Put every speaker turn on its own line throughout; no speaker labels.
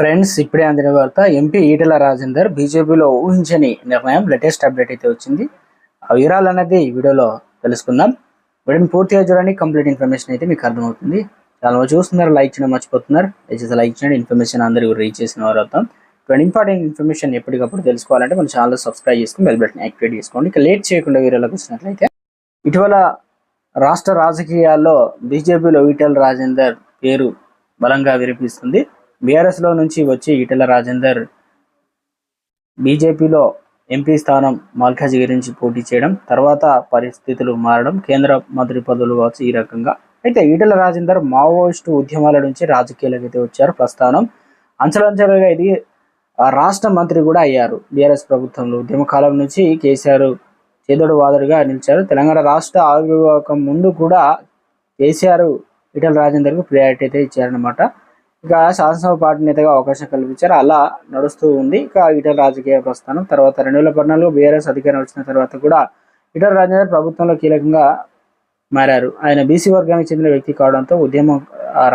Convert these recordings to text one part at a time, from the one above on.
Friends ఇప్పుడే అందిన వార్త ఎంపీ ఈటెల రాజేందర్ బీజేపీలో ఊహించని నిర్ణయం లేటెస్ట్ అప్డేట్ అయితే వచ్చింది. ఆ వివరాలు అనేది ఈ వీడియోలో తెలుసుకుందాం. వీడియోని పూర్తిగా చూడండి కంప్లీట్ ఇన్ఫర్మేషన్ అయితే మీకు అర్థమవుతుంది. చాలా చూస్తున్నారు లైక్ చేయడం మర్చిపోతున్నారు. దయచేసి లైక్ చేయండి ఇన్ఫర్మేషన్ అందరికీ రీచ్ చేసిన వారు అవుతాం. ఇటువంటి ఇంపార్టెంట్ ఇన్ఫర్మేషన్ ఎప్పటికప్పుడు తెలుసుకోవాలంటే మన ఛానల్ సబ్స్క్రైబ్ చేసుకుని బెల్ బటన్ యాక్టివేట్ చేసుకోండి. ఇక లేట్ చేయకుండా వీడియోలోకి వచ్చినట్లయితే ఇటీవల రాష్ట్ర రాజకీయాల్లో బీజేపీలో ఈటెల రాజేందర్ పేరు బలంగా వినిపిస్తుంది బీఆర్ఎస్లో నుంచి వచ్చి ఈటెల రాజేందర్ బీజేపీలో ఎంపీ స్థానం మల్కాజ్ నుంచి పోటీ చేయడం తర్వాత పరిస్థితులు మారడం కేంద్ర మంత్రి పదవులు కావచ్చు ఈ రకంగా. అయితే ఈటల రాజేందర్ మావోయిస్టు ఉద్యమాల నుంచి రాజకీయాలకు అయితే వచ్చారు ప్రస్థానం. అంచలంచలుగా ఇది రాష్ట్ర మంత్రి కూడా అయ్యారు. బీఆర్ఎస్ ప్రభుత్వంలో ఉద్యమ కాలం నుంచి కేసీఆర్ చేదోడు వాదరుగా నిలిచారు. తెలంగాణ రాష్ట్ర ఆవిర్భావకం ముందు కూడా కేసీఆర్ ఈటల రాజేందర్కు ప్రయారిటీ అయితే ఇచ్చారనమాట ఇక శాసనసభ పార్టీ నేతగా అవకాశం కల్పించారు. అలా నడుస్తూ ఉంది. ఇక ఇటల రాజకీయ ప్రస్థానం తర్వాత రెండు వేల పద్నాలుగు బీఆర్ఎస్ అధికారం వచ్చిన తర్వాత కూడా ఇటల రాజేందర్ ప్రభుత్వంలో కీలకంగా మారారు. ఆయన బీసీ వర్గానికి చెందిన వ్యక్తి కావడంతో ఉద్యమం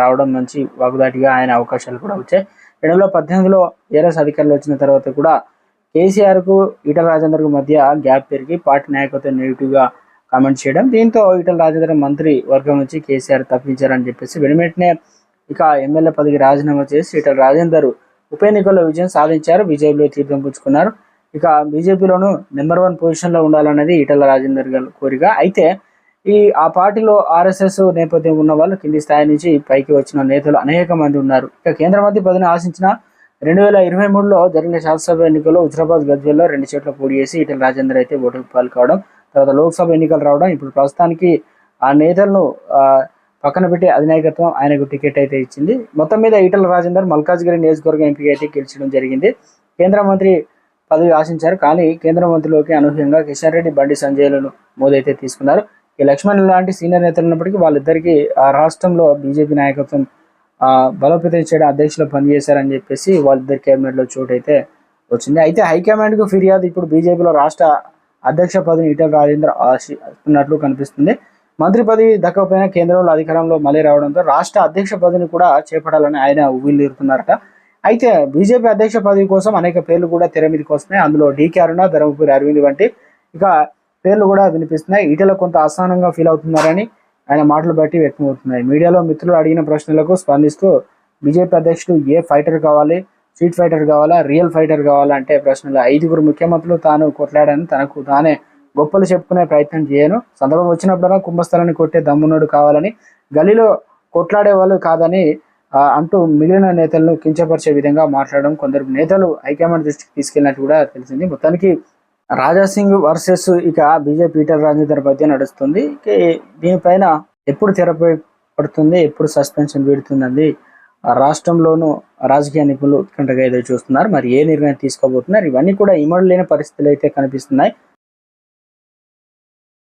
రావడం నుంచి వాగుదాటిగా ఆయన అవకాశాలు కూడా వచ్చాయి. రెండు వేల పద్దెనిమిదిలో బీఆర్ఎస్ అధికారులు వచ్చిన తర్వాత కూడా కేసీఆర్కు ఈటల రాజేందర్కు మధ్య గ్యాప్ పెరిగి పార్టీ నాయకత్వం నెగిటివ్గా కామెంట్ చేయడం దీంతో ఈటల రాజేందర్ మంత్రి వర్గం నుంచి కేసీఆర్ తప్పించారని చెప్పేసి వెనువెంటనే ఇక ఎమ్మెల్యే పదవి రాజీనామా చేసి ఈటల రాజేందర్ ఉప ఎన్నికల్లో విజయం సాధించారు. బీజేపీలో తీర్థం పుచ్చుకున్నారు. ఇక బీజేపీలోను నెంబర్ వన్ పొజిషన్లో ఉండాలన్నది ఈటల రాజేందర్ గారి కోరిక. అయితే ఈ ఆ పార్టీలో ఆర్ఎస్ఎస్ నేపథ్యం ఉన్న వాళ్ళు కింది స్థాయి నుంచి పైకి వచ్చిన నేతలు అనేక మంది ఉన్నారు. ఇక కేంద్ర మంత్రి పదవిని ఆశించిన రెండు వేల ఇరవై మూడులో జరిగిన శాసనసభ ఎన్నికల్లో హుజరాబాద్ గజ్వేల్లో రెండు చోట్ల పోటీ చేసి ఈటల రాజేందర్ అయితే ఓటుకు పాలు కావడం తర్వాత లోక్సభ ఎన్నికలు రావడం ఇప్పుడు ప్రస్తుతానికి ఆ నేతలను పక్కన పెట్టి అధినాయకత్వం ఆయనకు టికెట్ అయితే ఇచ్చింది. మొత్తం మీద ఈటల రాజేందర్ మల్కాజ్గిరి నియోజకవర్గం ఎంపీ అయితే గెలిచడం జరిగింది. కేంద్ర మంత్రి పదవి ఆశించారు కానీ కేంద్ర మంత్రిలోకి అనూహ్యంగా కిషన్ రెడ్డి బండి సంజయ్లను మోదీ అయితే తీసుకున్నారు. ఈ లక్ష్మణ్ లాంటి సీనియర్ నేతలు ఉన్నప్పటికీ వాళ్ళిద్దరికీ ఆ రాష్ట్రంలో బీజేపీ నాయకత్వం బలోపేతం చేయడం అధ్యక్షులు పనిచేశారని చెప్పేసి వాళ్ళిద్దరి కేబినెట్లో చోటు అయితే వచ్చింది. అయితే హైకమాండ్కు ఫిర్యాదు ఇప్పుడు బీజేపీలో రాష్ట్ర అధ్యక్ష పదవిని ఈటల రాజేంద్ర ఆశిస్తున్నట్లు కనిపిస్తుంది. మంత్రి పదవి దక్కకపోయినా కేంద్రంలో అధికారంలో మళ్ళీ రావడంతో రాష్ట్ర అధ్యక్ష పదవిని కూడా చేపట్టాలని ఆయన ఉవ్విల్లుతున్నారట అయితే బీజేపీ అధ్యక్ష పదవి కోసం అనేక పేర్లు కూడా తెర మీదకి వస్తున్నాయి. అందులో డీకే అరుణ ధర్మపురి అరవింద్ వంటి ఇక పేర్లు కూడా వినిపిస్తున్నాయి. ఈటల కొంత అసహనంగా ఫీల్ అవుతున్నారని ఆయన మాటలు బట్టి వ్యక్తమవుతున్నాయి. మీడియాలో మిత్రులు అడిగిన ప్రశ్నలకు స్పందిస్తూ బీజేపీ అధ్యక్షుడు ఏ ఫైటర్ కావాలి? స్ట్రీట్ ఫైటర్ కావాలా? రియల్ ఫైటర్ కావాలా? అంటే ప్రశ్నలు ఐదుగురు ముఖ్యమంత్రులు తాను కొట్లాడని తనకు తానే గొప్పలు చెప్పుకునే ప్రయత్నం చేయను. సందర్భం వచ్చినప్పుడల్లా కుంభస్థలాన్ని కొట్టే దమ్మునోడు కావాలని గలీలో కొట్లాడే వాళ్ళు కాదని అంటూ మిగిలిన నేతలను కించపరిచే విధంగా మాట్లాడడం కొందరు నేతలు హైకమాండ్ దృష్టికి తీసుకెళ్ళినట్టు కూడా తెలిసింది. మొత్తానికి రాజాసింగ్ వర్సెస్ ఇక బీజేపీ పీటర్ రాజేందర్ మధ్య నడుస్తుంది. దీనిపైన ఎప్పుడు తెరపై పడుతుంది ఎప్పుడు సస్పెన్షన్ వీడుతుందండి? ఆ రాష్ట్రంలోనూ రాజకీయ నిపుణులు ఉత్కంఠగా ఏదో చూస్తున్నారు. మరి ఏ నిర్ణయం తీసుకోబోతున్నారు? ఇవన్నీ కూడా ఇమడలేని పరిస్థితులు అయితే కనిపిస్తున్నాయి.